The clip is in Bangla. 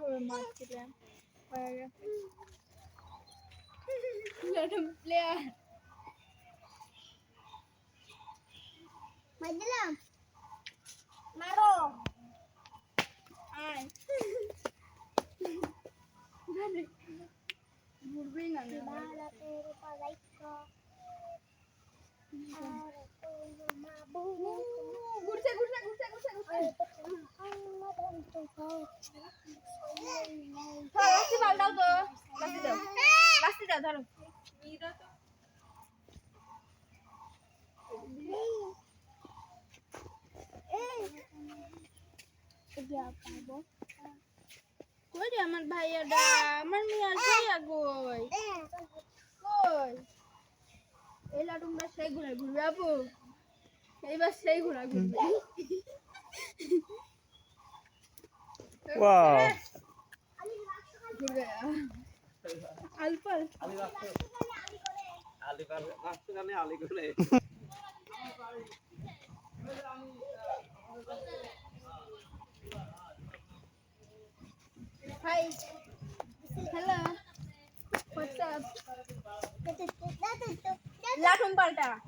করে মারছিলাম হয়ে গেছে প্লেয়ার মার দিলাম মারো আয় ঘুরবেই না কই রে আমার ভাইয়াটা আমার মিয়ার ভাইয়া কই কই এই লাটুমটা সেই ঘুরে ঘুরবে আপু এইবার সেই ঘোরা ঘুরবে वाव Hi. Hello. What's up? Latum palta.